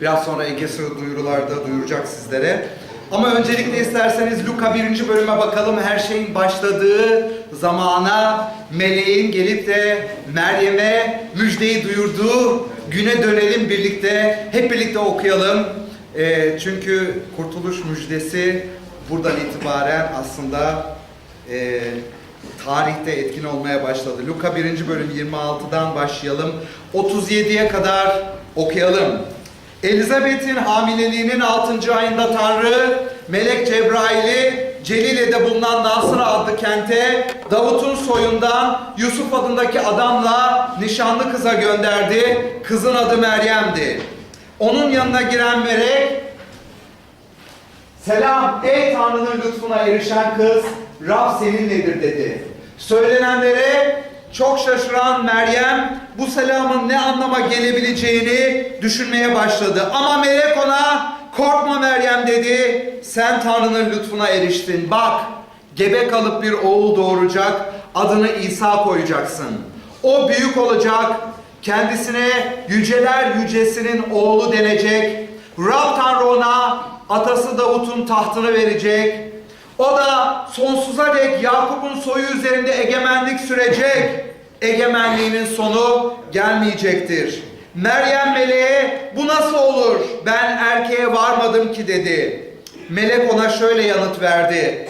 Biraz sonra Ege Sığ duyurularda duyuracak sizlere. Ama öncelikle isterseniz Luka 1. bölüme bakalım. Her şeyin başladığı zamana meleğin gelip de Meryem'e müjdeyi duyurduğu güne dönelim birlikte. Hep birlikte okuyalım. Ee, çünkü kurtuluş müjdesi buradan itibaren aslında e, tarihte etkin olmaya başladı. Luka 1. bölüm 26'dan başlayalım. 37'ye kadar okuyalım. Elizabeth'in hamileliğinin 6. ayında Tanrı Melek Cebrail'i Celile'de bulunan Nasıra adlı kente Davut'un soyundan Yusuf adındaki adamla nişanlı kıza gönderdi. Kızın adı Meryem'di. Onun yanına giren melek Selam ey Tanrı'nın lütfuna erişen kız, Rab seninledir dedi. Söylenenlere çok şaşıran Meryem bu selamın ne anlama gelebileceğini düşünmeye başladı. Ama melek ona korkma Meryem dedi. Sen Tanrı'nın lütfuna eriştin. Bak gebe kalıp bir oğul doğuracak. Adını İsa koyacaksın. O büyük olacak. Kendisine yüceler yücesinin oğlu denecek. Rab Tanrı ona atası Davut'un tahtını verecek. O da sonsuza dek Yakup'un soyu üzerinde egemenlik sürecek. Egemenliğinin sonu gelmeyecektir. Meryem meleğe bu nasıl olur? Ben erkeğe varmadım ki dedi. Melek ona şöyle yanıt verdi.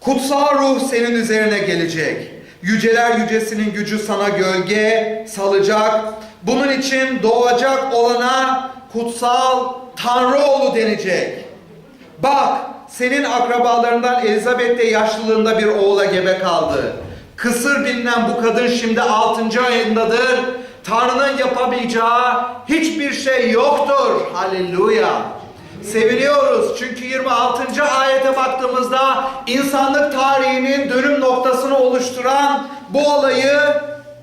Kutsal ruh senin üzerine gelecek. Yüceler yücesinin gücü sana gölge salacak. Bunun için doğacak olana kutsal Tanrı oğlu denecek. Bak senin akrabalarından Elizabeth de yaşlılığında bir oğula gebe kaldı. Kısır bilinen bu kadın şimdi 6. ayındadır. Tanrı'nın yapamayacağı hiçbir şey yoktur. Halleluya. Seviniyoruz çünkü 26. ayete baktığımızda insanlık tarihinin dönüm noktasını oluşturan bu olayı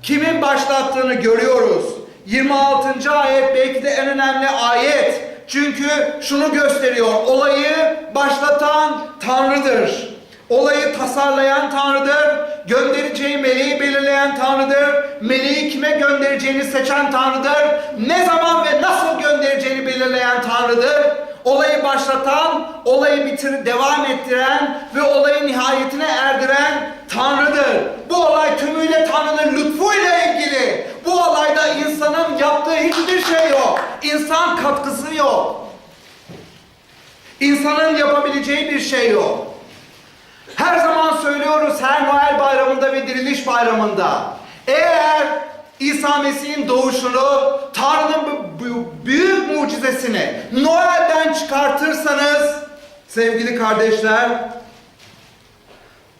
kimin başlattığını görüyoruz. 26. ayet belki de en önemli ayet. Çünkü şunu gösteriyor. Olayı başlatan Tanrı'dır. Olayı tasarlayan Tanrı'dır. Göndereceği meleği belirleyen Tanrı'dır. Meleği kime göndereceğini seçen Tanrı'dır. Ne zaman ve nasıl göndereceğini belirleyen Tanrı'dır. Olayı başlatan, olayı bitir, devam ettiren ve olayı nihayetine erdiren Tanrı'dır. Bu olay tümüyle Tanrı'nın lütfuyla ilgili. Bu olayda insanın yaptığı hiçbir şey yok. İnsan katkısı yok. İnsanın yapabileceği bir şey yok. Her zaman söylüyoruz her Noel bayramında ve diriliş bayramında. Eğer İsa Mesih'in doğuşunu, Tanrı'nın büyük mucizesini Noel'den çıkartırsanız sevgili kardeşler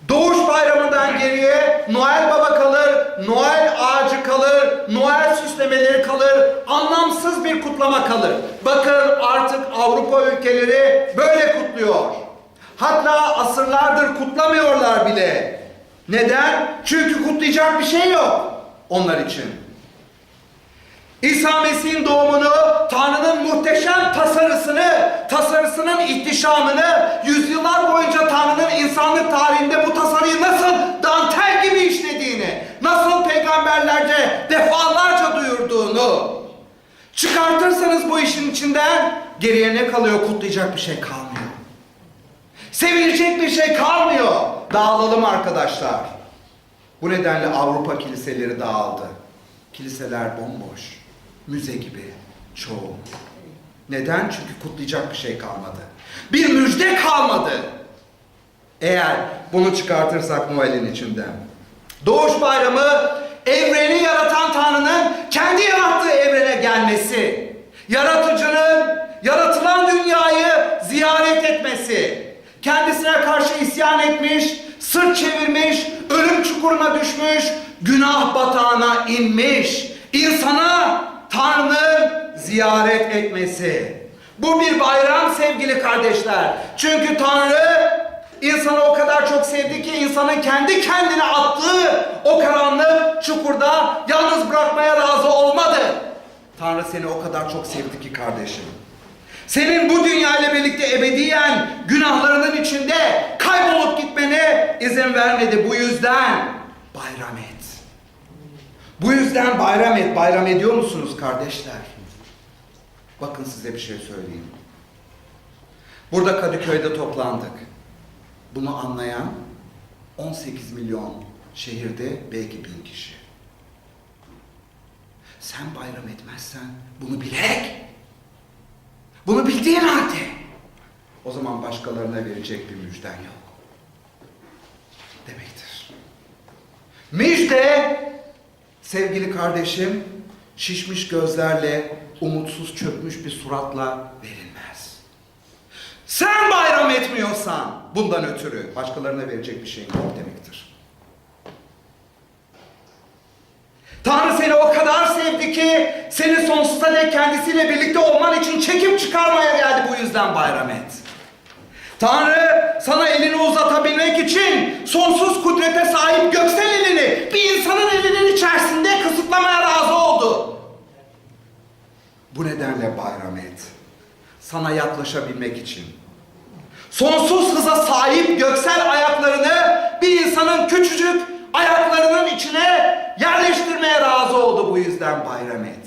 Doğuş bayramından geriye Noel Baba kalır, Noel ağacı kalır, Noel süslemeleri kalır, anlamsız bir kutlama kalır. Bakın artık Avrupa ülkeleri böyle kutluyor. Hatta asırlardır kutlamıyorlar bile. Neden? Çünkü kutlayacak bir şey yok onlar için. İsa Mesih'in doğumunu, Tanrı'nın muhteşem tasarısını, tasarısının ihtişamını, yüzyıllar boyunca Tanrı'nın insanlık tarihinde bu tasarıyı nasıl dantel gibi işlediğini, nasıl peygamberlerce defalarca duyurduğunu çıkartırsanız bu işin içinden geriye ne kalıyor? Kutlayacak bir şey kalmıyor. Sevilecek bir şey kalmıyor. Dağılalım arkadaşlar. Bu nedenle Avrupa kiliseleri dağıldı. Kiliseler bomboş. Müze gibi çoğu. Neden? Çünkü kutlayacak bir şey kalmadı. Bir müjde kalmadı. Eğer bunu çıkartırsak Noel'in içinden. Doğuş bayramı evreni yaratan Tanrı'nın kendi yarattığı evrene gelmesi. Yaratıcının yaratılan dünyayı ziyaret etmesi. Kendisine karşı isyan etmiş, sırt çevirmiş, çukuruna düşmüş, günah batağına inmiş. İnsana Tanrı'nın ziyaret etmesi. Bu bir bayram sevgili kardeşler. Çünkü Tanrı insanı o kadar çok sevdi ki insanın kendi kendine attığı o karanlık çukurda yalnız bırakmaya razı olmadı. Tanrı seni o kadar çok sevdi ki kardeşim. Senin bu dünya ile birlikte ebediyen günahlarının içinde kaybolup gitmene izin vermedi. Bu yüzden bayram et. Bu yüzden bayram et. Bayram ediyor musunuz kardeşler? Bakın size bir şey söyleyeyim. Burada Kadıköy'de toplandık. Bunu anlayan 18 milyon şehirde belki bin kişi. Sen bayram etmezsen bunu bilerek, bunu bildiğin halde o zaman başkalarına verecek bir müjden yok. Demektir. Müjde sevgili kardeşim şişmiş gözlerle umutsuz çökmüş bir suratla verilmez. Sen bayram etmiyorsan bundan ötürü başkalarına verecek bir şeyin yok demektir. Tanrı seni o sevdi ki seni sonsuza dek kendisiyle birlikte olman için çekip çıkarmaya geldi bu yüzden bayram et. Tanrı sana elini uzatabilmek için sonsuz kudrete sahip göksel elini bir insanın elinin içerisinde kısıtlamaya razı oldu. Bu nedenle bayram et. Sana yaklaşabilmek için. Sonsuz hıza sahip göksel ayaklarını bir insanın küçücük ayaklarının içine yerleştirmeye razı oldu bu yüzden bayram et.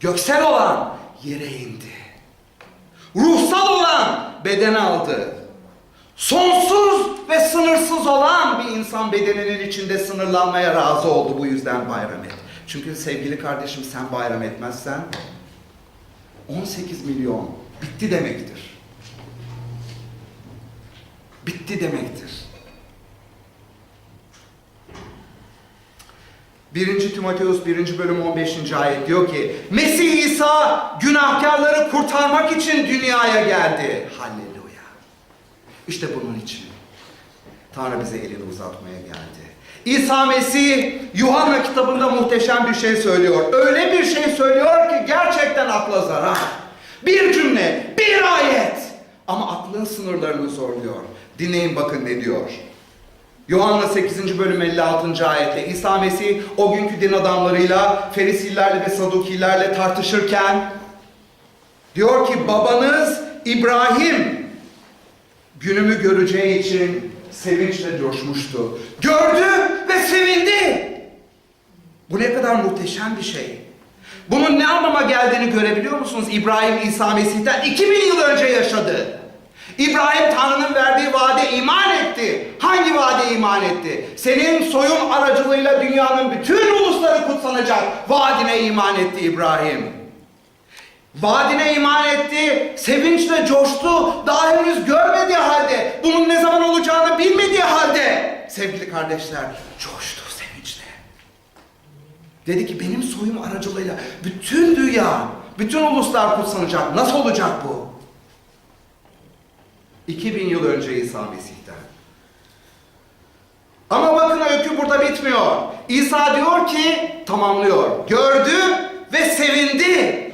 Göksel olan yere indi. Ruhsal olan beden aldı. Sonsuz ve sınırsız olan bir insan bedeninin içinde sınırlanmaya razı oldu bu yüzden bayram et. Çünkü sevgili kardeşim sen bayram etmezsen 18 milyon bitti demektir. Bitti demektir. 1. Timoteus 1. bölüm 15. ayet diyor ki Mesih İsa günahkarları kurtarmak için dünyaya geldi. Halleluya. İşte bunun için Tanrı bize elini uzatmaya geldi. İsa Mesih Yuhanna kitabında muhteşem bir şey söylüyor. Öyle bir şey söylüyor ki gerçekten akla zarar. Bir cümle, bir ayet ama aklın sınırlarını zorluyor. Dinleyin bakın ne diyor. Yuhanna 8. bölüm 56. ayette İsa Mesih o günkü din adamlarıyla, Ferisilerle ve Sadukilerle tartışırken diyor ki babanız İbrahim günümü göreceği için sevinçle coşmuştu. Gördü ve sevindi. Bu ne kadar muhteşem bir şey. Bunun ne anlama geldiğini görebiliyor musunuz? İbrahim İsa Mesih'ten 2000 yıl önce yaşadı. İbrahim Tanrı'nın verdiği vaade iman etti. Hangi vaade iman etti? Senin soyun aracılığıyla dünyanın bütün ulusları kutsanacak. Vaadine iman etti İbrahim. Vaadine iman etti, sevinçle coştu, daha henüz görmediği halde, bunun ne zaman olacağını bilmediği halde, sevgili kardeşler, coştu sevinçle. Dedi ki benim soyum aracılığıyla bütün dünya, bütün uluslar kutsanacak. Nasıl olacak bu? 2000 yıl önce İsa Mesih'ten. Ama bakın öykü burada bitmiyor. İsa diyor ki, tamamlıyor. Gördü ve sevindi.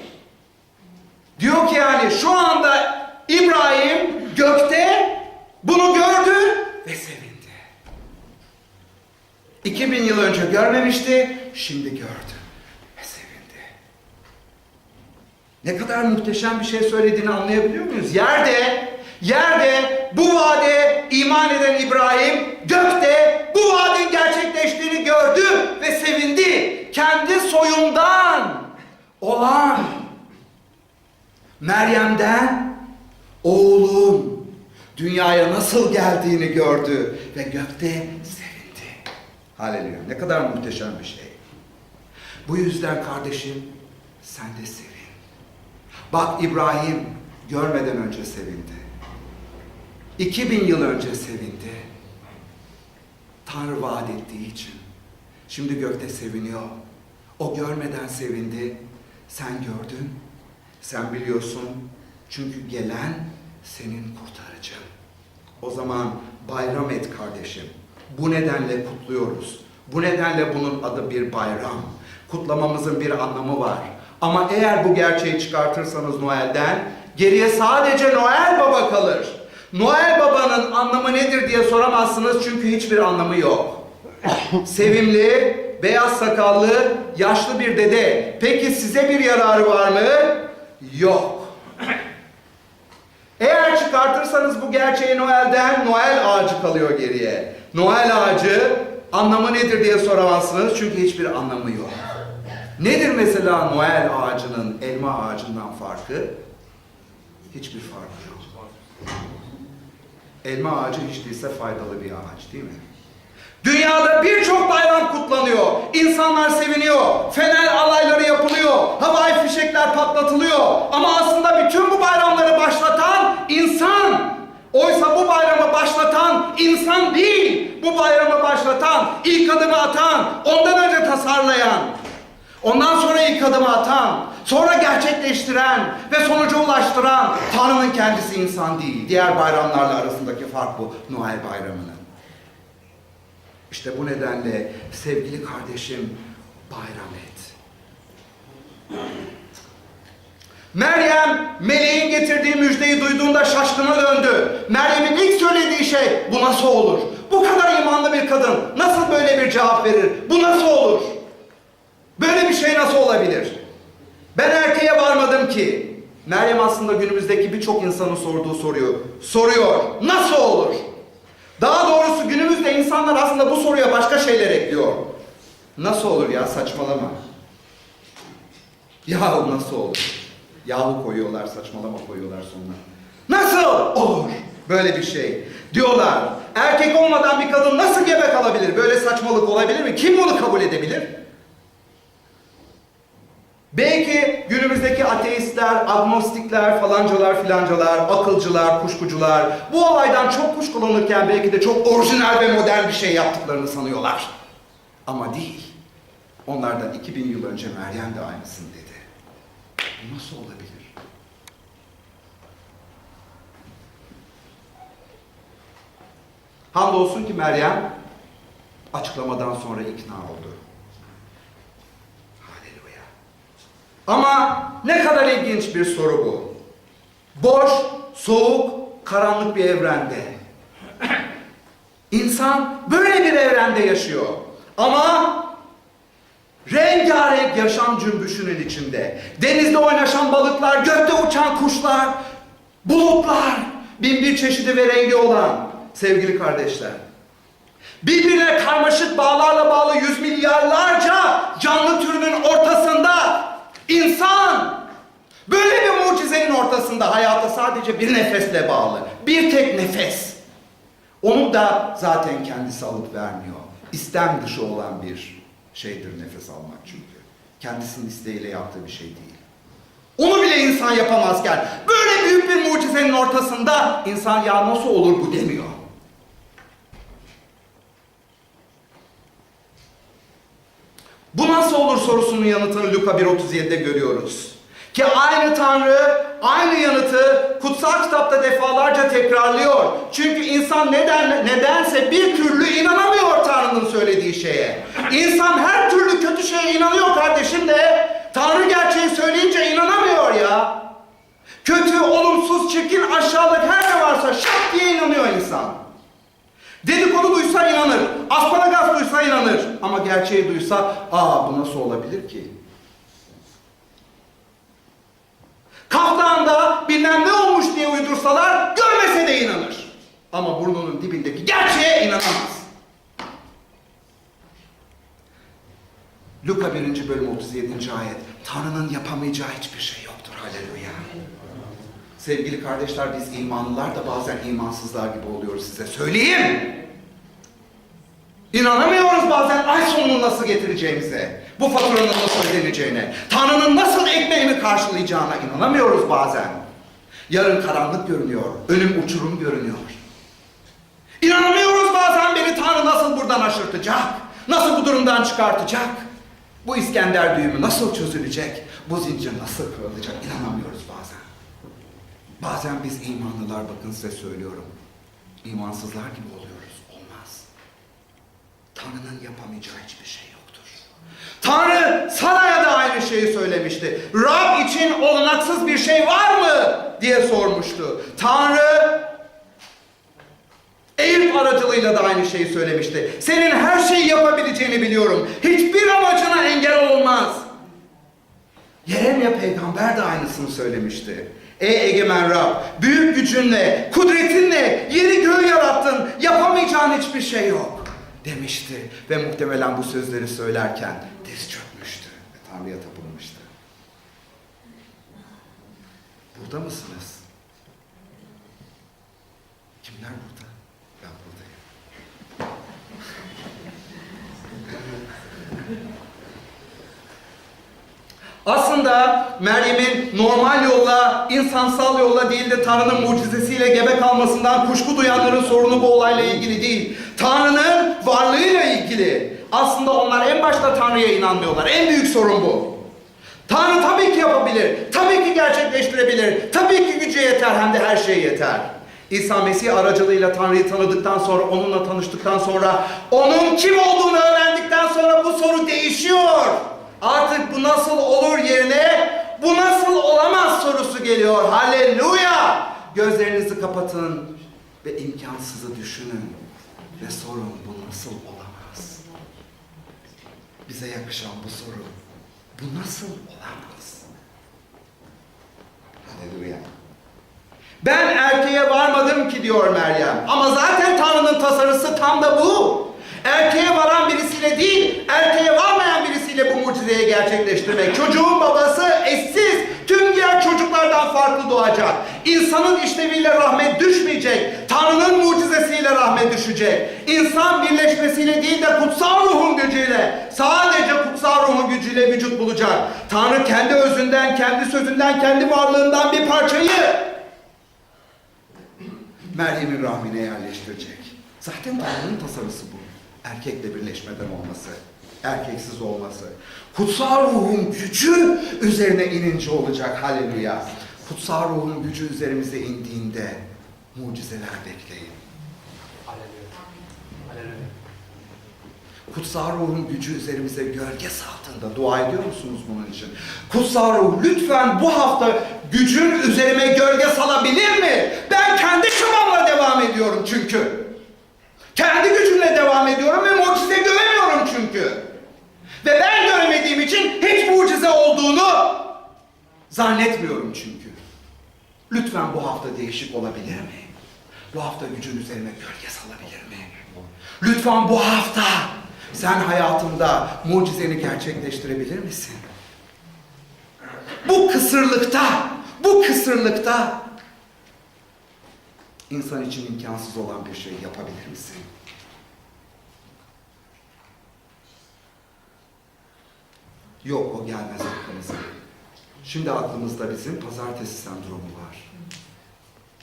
Diyor ki yani şu anda İbrahim gökte bunu gördü ve sevindi. 2000 yıl önce görmemişti, şimdi gördü ve sevindi. Ne kadar muhteşem bir şey söylediğini anlayabiliyor muyuz? Yerde, yerde bu vaade iman eden İbrahim gökte bu vaadenin gerçekleştiğini gördü ve sevindi. Kendi soyundan olan Meryem'den oğlum dünyaya nasıl geldiğini gördü ve gökte sevindi. Haleluya. Ne kadar muhteşem bir şey. Bu yüzden kardeşim sen de sevin. Bak İbrahim görmeden önce sevindi. 2000 yıl önce sevindi. Tanrı vaat ettiği için. Şimdi gökte seviniyor. O görmeden sevindi. Sen gördün. Sen biliyorsun. Çünkü gelen senin kurtarıcın. O zaman bayram et kardeşim. Bu nedenle kutluyoruz. Bu nedenle bunun adı bir bayram. Kutlamamızın bir anlamı var. Ama eğer bu gerçeği çıkartırsanız Noel'den geriye sadece Noel Baba kalır. Noel Baba'nın anlamı nedir diye soramazsınız çünkü hiçbir anlamı yok. Sevimli, beyaz sakallı, yaşlı bir dede. Peki size bir yararı var mı? Yok. Eğer çıkartırsanız bu gerçeği Noel'den Noel ağacı kalıyor geriye. Noel ağacı anlamı nedir diye soramazsınız çünkü hiçbir anlamı yok. Nedir mesela Noel ağacının elma ağacından farkı? Hiçbir farkı yok. Elma ağacı hiç değilse faydalı bir ağaç değil mi? Dünyada birçok bayram kutlanıyor. İnsanlar seviniyor. Fener alayları yapılıyor. Havai fişekler patlatılıyor. Ama aslında bütün bu bayramları başlatan insan. Oysa bu bayramı başlatan insan değil. Bu bayramı başlatan, ilk adımı atan, ondan önce tasarlayan, ondan sonra ilk adımı atan, sonra gerçekleştiren ve sonuca ulaştıran Tanrı'nın kendisi insan değil. Diğer bayramlarla arasındaki fark bu. Noel bayramının. İşte bu nedenle sevgili kardeşim bayram et. Meryem meleğin getirdiği müjdeyi duyduğunda şaşkına döndü. Meryem'in ilk söylediği şey bu nasıl olur? Bu kadar imanlı bir kadın nasıl böyle bir cevap verir? Bu nasıl olur? Böyle bir şey nasıl olabilir? Ben erkeğe varmadım ki. Meryem aslında günümüzdeki birçok insanın sorduğu soruyu soruyor. Nasıl olur? Daha doğrusu günümüzde insanlar aslında bu soruya başka şeyler ekliyor. Nasıl olur ya saçmalama. Yahu nasıl olur? Yahu koyuyorlar, saçmalama koyuyorlar sonuna. Nasıl olur böyle bir şey? Diyorlar, erkek olmadan bir kadın nasıl gebe kalabilir? Böyle saçmalık olabilir mi? Kim bunu kabul edebilir? Belki günümüzdeki ateistler, agnostikler, falancalar filancalar, akılcılar, kuşkucular bu olaydan çok kuşkulanırken belki de çok orijinal ve modern bir şey yaptıklarını sanıyorlar. Ama değil. Onlardan 2000 yıl önce Meryem de aynısını dedi. Bu nasıl olabilir? Hamdolsun ki Meryem açıklamadan sonra ikna oldu. Haleluya. Ama ne kadar ilginç bir soru bu. Boş, soğuk, karanlık bir evrende. İnsan böyle bir evrende yaşıyor. Ama rengarenk yaşam cümbüşünün içinde. Denizde oynaşan balıklar, gökte uçan kuşlar, bulutlar, bin bir çeşidi ve rengi olan sevgili kardeşler. Birbirine karmaşık bağlarla bağlı yüz milyarlarca canlı türünün ortasında insan böyle bir mucizenin ortasında hayata sadece bir nefesle bağlı. Bir tek nefes. Onu da zaten kendisi alıp vermiyor. İstem dışı olan bir şeydir nefes almak çünkü. Kendisinin isteğiyle yaptığı bir şey değil. Onu bile insan yapamazken böyle büyük bir mucizenin ortasında insan ya nasıl olur bu demiyor. Bu nasıl olur sorusunun yanıtını Luka 1.37'de görüyoruz. Ki aynı Tanrı aynı yanıtı kutsal kitapta defalarca tekrarlıyor. Çünkü insan neden nedense bir türlü inanamıyor Tanrı'nın söylediği şeye. İnsan her türlü kötü şeye inanıyor kardeşim de Tanrı gerçeği söyleyince inanamıyor ya. Kötü, olumsuz, çirkin, aşağılık her ne varsa şak diye inanıyor insan. Dedikodu duysa inanır, asparagas duysa inanır. Ama gerçeği duysa, aa bu nasıl olabilir ki? Kaftağında bilmem ne olmuş diye uydursalar görmese de inanır. Ama burnunun dibindeki gerçeğe inanamaz. Luka 1. bölüm 37. ayet. Tanrı'nın yapamayacağı hiçbir şey yoktur. Haleluya. Sevgili kardeşler biz imanlılar da bazen imansızlar gibi oluyoruz size söyleyeyim. İnanamıyoruz bazen ay sonunu nasıl getireceğimize. Bu faturanın nasıl ödeneceğine. Tanrı'nın nasıl ekmeğimi karşılayacağına inanamıyoruz bazen. Yarın karanlık görünüyor. Önüm uçurum görünüyor. İnanamıyoruz bazen beni Tanrı nasıl buradan aşırtacak. Nasıl bu durumdan çıkartacak. Bu İskender düğümü nasıl çözülecek. Bu zincir nasıl kırılacak inanamıyoruz bazen. Bazen biz imanlılar bakın size söylüyorum. İmansızlar gibi oluyoruz. Olmaz. Tanrı'nın yapamayacağı hiçbir şey yoktur. Tanrı Sana'ya da aynı şeyi söylemişti. Rab için olanaksız bir şey var mı? diye sormuştu. Tanrı Eyüp aracılığıyla da aynı şeyi söylemişti. Senin her şeyi yapabileceğini biliyorum. Hiçbir amacına engel olmaz. Yeremye peygamber de aynısını söylemişti. Ey egemen Rab, büyük gücünle, kudretinle yeri göğü yarattın, yapamayacağın hiçbir şey yok demişti. Ve muhtemelen bu sözleri söylerken diz çökmüştü. Ve Tanrı'ya tapılmıştı. Burada mısınız? Kimler burada? Ben buradayım. Aslında Meryem'in normal yolla, insansal yolla değil de Tanrı'nın mucizesiyle gebe kalmasından kuşku duyanların sorunu bu olayla ilgili değil. Tanrı'nın varlığıyla ilgili. Aslında onlar en başta Tanrı'ya inanmıyorlar. En büyük sorun bu. Tanrı tabii ki yapabilir, tabii ki gerçekleştirebilir, tabii ki gücü yeter hem de her şey yeter. İsa Mesih aracılığıyla Tanrı'yı tanıdıktan sonra, onunla tanıştıktan sonra, onun kim olduğunu öğrendikten sonra bu soru değişiyor. Artık bu nasıl olur yerine bu nasıl olamaz sorusu geliyor. Halleluya! Gözlerinizi kapatın ve imkansızı düşünün ve sorun bu nasıl olamaz? Bize yakışan bu soru. Bu nasıl olamaz? Halleluya. Ben erkeğe varmadım ki diyor Meryem. Ama zaten Tanrı'nın tasarısı tam da bu. Erkeğe varan birisiyle değil, erkeğe varmayan birisiyle bu mucizeyi gerçekleştirmek. Çocuğun babası eşsiz, tüm diğer çocuklardan farklı doğacak. İnsanın işleviyle rahmet düşmeyecek. Tanrı'nın mucizesiyle rahmet düşecek. İnsan birleşmesiyle değil de kutsal ruhun gücüyle, sadece kutsal ruhun gücüyle vücut bulacak. Tanrı kendi özünden, kendi sözünden, kendi varlığından bir parçayı Meryem'in rahmine yerleştirecek. Zaten Tanrı'nın tasarısı bu. Erkekle birleşmeden olması, erkeksiz olması. Kutsal ruhun gücü üzerine inince olacak. Haleluya. Kutsal ruhun gücü üzerimize indiğinde mucizeler bekleyin. Aleluya. Aleluya. Kutsal ruhun gücü üzerimize gölge altında dua ediyor musunuz bunun için? Kutsal ruh lütfen bu hafta gücün üzerime gölge salabilir mi? Ben kendi çabamla devam ediyorum çünkü. Kendi gücümle devam ediyorum ve mucize göremiyorum çünkü. Ve ben göremediğim için hiç mucize olduğunu zannetmiyorum çünkü. Lütfen bu hafta değişik olabilir mi? Bu hafta gücün üzerine gölge salabilir mi? Lütfen bu hafta sen hayatında mucizeni gerçekleştirebilir misin? Bu kısırlıkta, bu kısırlıkta insan için imkansız olan bir şey yapabilir misin? Yok o gelmez aklımıza. Şimdi aklımızda bizim pazartesi sendromu var.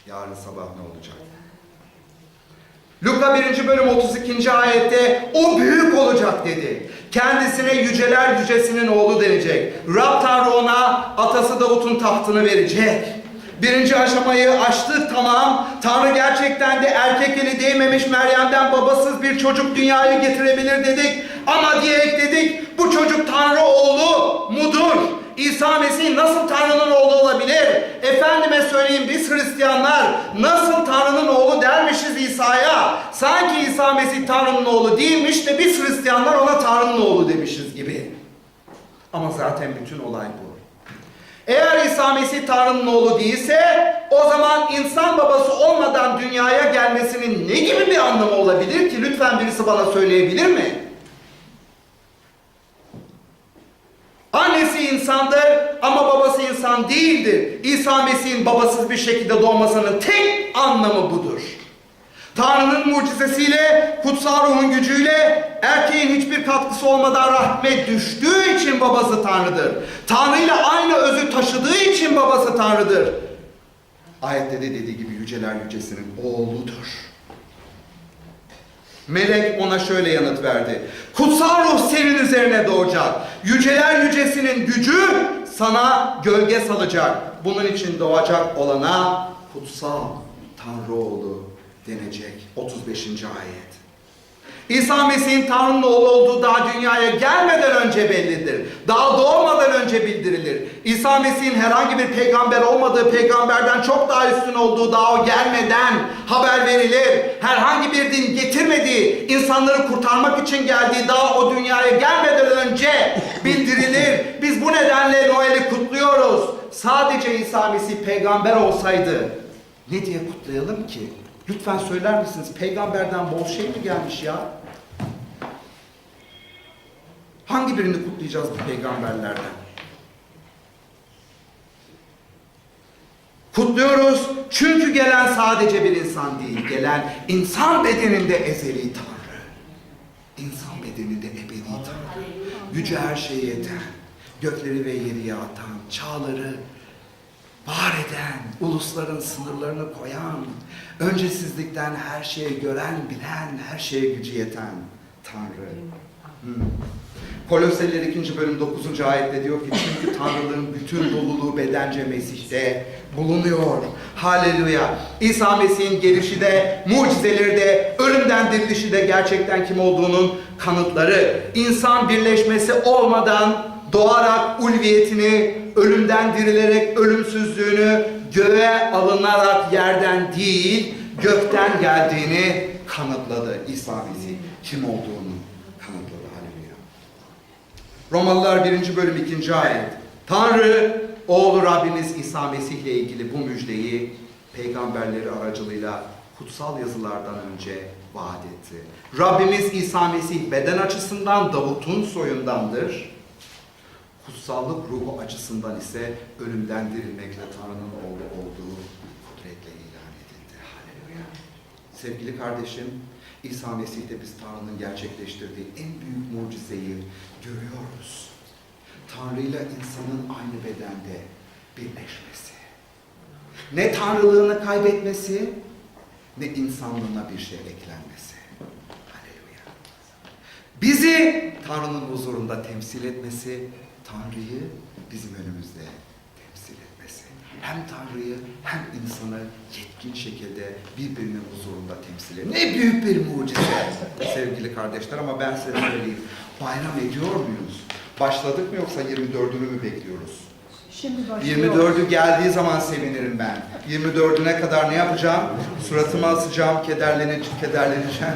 Yarın sabah ne olacak? Luka 1. bölüm 32. ayette o büyük olacak dedi. Kendisine yüceler yücesinin oğlu denecek. Rab Tanrı ona atası Davut'un tahtını verecek. Birinci aşamayı açtık tamam. Tanrı gerçekten de erkek eli değmemiş Meryem'den babasız bir çocuk dünyaya getirebilir dedik. Ama diye ekledik bu çocuk Tanrı oğlu mudur? İsa Mesih nasıl Tanrı'nın oğlu olabilir? Efendime söyleyeyim biz Hristiyanlar nasıl Tanrı'nın oğlu dermişiz İsa'ya? Sanki İsa Mesih Tanrı'nın oğlu değilmiş de biz Hristiyanlar ona Tanrı'nın oğlu demişiz gibi. Ama zaten bütün olay bu. Eğer İsa Mesih Tanrı'nın oğlu değilse o zaman insan babası olmadan dünyaya gelmesinin ne gibi bir anlamı olabilir ki? Lütfen birisi bana söyleyebilir mi? Annesi insandır ama babası insan değildir. İsa Mesih'in babasız bir şekilde doğmasının tek anlamı budur. Tanrı'nın mucizesiyle, kutsal ruhun gücüyle erkeğin hiçbir katkısı olmadan rahmet düştüğü için babası Tanrı'dır. Tanrı ile aynı özü taşıdığı için babası Tanrı'dır. Ayette de dediği gibi yüceler yücesinin oğludur. Melek ona şöyle yanıt verdi. Kutsal ruh senin üzerine doğacak. Yüceler yücesinin gücü sana gölge salacak. Bunun için doğacak olana kutsal Tanrı oğlu denecek. 35. ayet. İsa Mesih'in Tanrı'nın oğlu olduğu daha dünyaya gelmeden önce bellidir. Daha doğmadan önce bildirilir. İsa Mesih'in herhangi bir peygamber olmadığı peygamberden çok daha üstün olduğu daha o gelmeden haber verilir. Herhangi bir din getirmediği, insanları kurtarmak için geldiği daha o dünyaya gelmeden önce bildirilir. Biz bu nedenle Noel'i kutluyoruz. Sadece İsa Mesih peygamber olsaydı ne diye kutlayalım ki? Lütfen söyler misiniz? Peygamberden bol şey mi gelmiş ya? Hangi birini kutlayacağız bu peygamberlerden? Kutluyoruz çünkü gelen sadece bir insan değil, gelen insan bedeninde ezeli Tanrı. İnsan bedeninde ebedi Tanrı. Gücü her şeye yeten, gökleri ve yeri yaratan, çağları var eden, ulusların sınırlarını koyan, öncesizlikten her şeyi gören, bilen, her şeye gücü yeten Tanrı. Hmm. Koloseliler 2. bölüm 9. ayette diyor ki çünkü Tanrılığın bütün doluluğu bedence Mesih'te bulunuyor. Haleluya. İsa Mesih'in gelişi de, mucizeleri de, ölümden dirilişi de gerçekten kim olduğunun kanıtları. İnsan birleşmesi olmadan doğarak ulviyetini, ölümden dirilerek ölümsüzlüğünü göğe alınarak yerden değil, gökten geldiğini kanıtladı İsa Mesih. Kim olduğunu kanıtladı. Haleluya. Romalılar 1. bölüm 2. ayet. Tanrı oğlu Rabbimiz İsa Mesih ile ilgili bu müjdeyi peygamberleri aracılığıyla kutsal yazılardan önce vaat etti. Rabbimiz İsa Mesih beden açısından Davut'un soyundandır. Kutsallık ruhu açısından ise ölümden dirilmekle Tanrı'nın oğlu olduğu kudretle ilan edildi. Haleluya. Sevgili kardeşim, İsa Mesih'te biz Tanrı'nın gerçekleştirdiği en büyük mucizeyi görüyoruz. Tanrı ile insanın aynı bedende birleşmesi. Ne Tanrılığını kaybetmesi, ne insanlığına bir şey eklenmesi. Haleluya. Bizi Tanrı'nın huzurunda temsil etmesi, Tanrı'yı bizim önümüzde temsil etmesi. Hem Tanrı'yı hem insanı yetkin şekilde birbirinin huzurunda temsil etmesi. Ne büyük bir mucize sevgili kardeşler ama ben size söyleyeyim. Bayram ediyor muyuz? Başladık mı yoksa 24'ünü mü bekliyoruz? Şimdi başlıyor. 24'ü geldiği zaman sevinirim ben. 24'üne kadar ne yapacağım? Suratıma asacağım, kederleneceğim, kederleneceğim.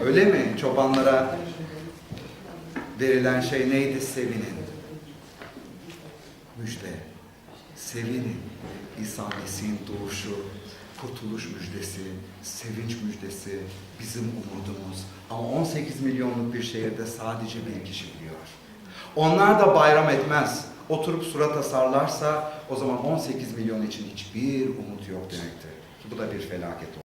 Öyle mi? Çobanlara verilen şey neydi? Sevinin. Müjde. Sevinin. İsa Mesih'in doğuşu, kurtuluş müjdesi, sevinç müjdesi bizim umudumuz. Ama 18 milyonluk bir şehirde sadece bir kişi biliyor. Onlar da bayram etmez. Oturup surat asarlarsa o zaman 18 milyon için hiçbir umut yok demektir. Bu da bir felaket olur.